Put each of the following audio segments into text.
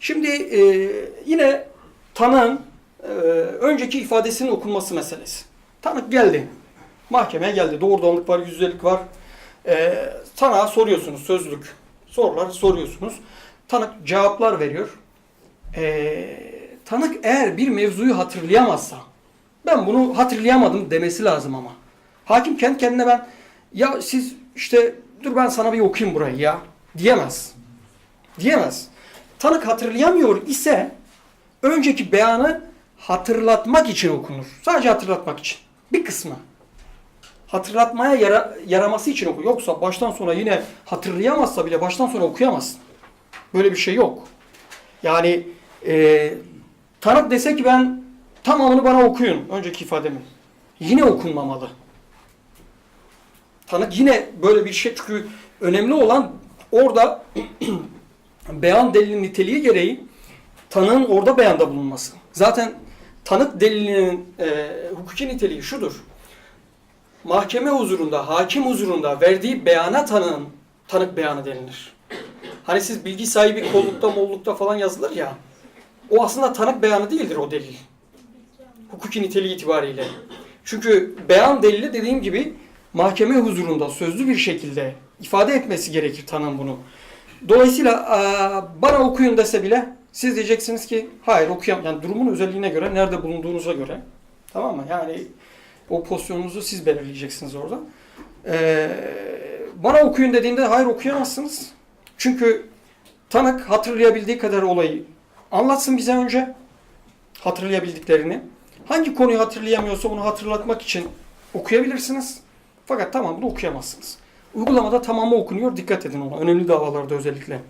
Şimdi e, yine tanığın e, önceki ifadesinin okunması meselesi. Tanık geldi. Mahkemeye geldi. Doğrudanlık var, yüzdelik var. E, tanığa soruyorsunuz sözlük. Sorular soruyorsunuz. Tanık cevaplar veriyor. E, tanık eğer bir mevzuyu hatırlayamazsa ben bunu hatırlayamadım demesi lazım ama. Hakim kendi kendine ben ya siz işte dur ben sana bir okuyayım burayı ya diyemez. Diyemez. Tanık hatırlayamıyor ise önceki beyanı hatırlatmak için okunur. Sadece hatırlatmak için. Bir kısmı. Hatırlatmaya yara- yaraması için oku. Yoksa baştan sona yine hatırlayamazsa bile baştan sona okuyamazsın. Böyle bir şey yok. Yani e, tanık dese ki ben tamamını bana okuyun önceki ifademi. Yine okunmamalı. Tanık yine böyle bir şey çünkü önemli olan orada beyan delili niteliği gereği tanığın orada beyanda bulunması. Zaten tanık delilinin e, hukuki niteliği şudur. Mahkeme huzurunda, hakim huzurunda verdiği beyana tanığın tanık beyanı denilir. Hani siz bilgi sahibi kollukta mollukta falan yazılır ya. O aslında tanık beyanı değildir o delil. Hukuki niteliği itibariyle. Çünkü beyan delili dediğim gibi mahkeme huzurunda sözlü bir şekilde ifade etmesi gerekir tanığın bunu. Dolayısıyla eee, bana okuyun dese bile siz diyeceksiniz ki hayır okuyam. Yani durumun özelliğine göre, nerede bulunduğunuza göre. Tamam mı? Yani o pozisyonunuzu siz belirleyeceksiniz orada. Eee, bana okuyun dediğinde hayır okuyamazsınız. Çünkü tanık hatırlayabildiği kadar olayı anlatsın bize önce. Hatırlayabildiklerini. Hangi konuyu hatırlayamıyorsa onu hatırlatmak için okuyabilirsiniz. Fakat tamamını okuyamazsınız. Uygulamada tamamı okunuyor. Dikkat edin ona. Önemli davalarda özellikle.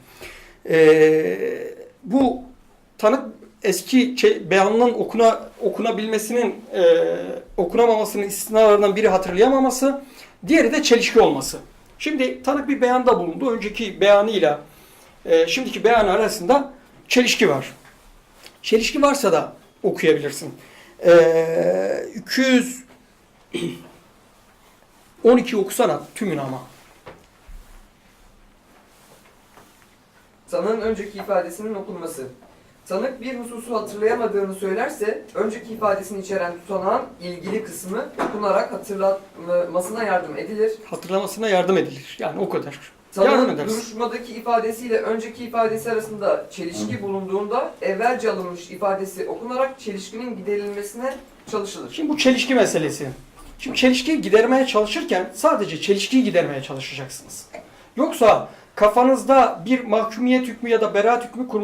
Ee, bu tanık eski şey, beyanının okuna okunabilmesinin e, okunamamasının istisnalarından biri hatırlayamaması, diğeri de çelişki olması. Şimdi tanık bir beyanda bulundu. Önceki beyanıyla e, şimdiki beyanı arasında çelişki var. Çelişki varsa da okuyabilirsin. Ee, 212 okusana tümün ama. Sanığın önceki ifadesinin okunması. Sanık bir hususu hatırlayamadığını söylerse, önceki ifadesini içeren tutanağın ilgili kısmı okunarak hatırlatmasına yardım edilir. Hatırlamasına yardım edilir. Yani o kadar. Sanığın duruşmadaki ifadesiyle önceki ifadesi arasında çelişki bulunduğunda evvelce alınmış ifadesi okunarak çelişkinin giderilmesine çalışılır. Şimdi bu çelişki meselesi. Şimdi çelişkiyi gidermeye çalışırken sadece çelişkiyi gidermeye çalışacaksınız. Yoksa kafanızda bir mahkumiyet hükmü ya da beraat hükmü kurmak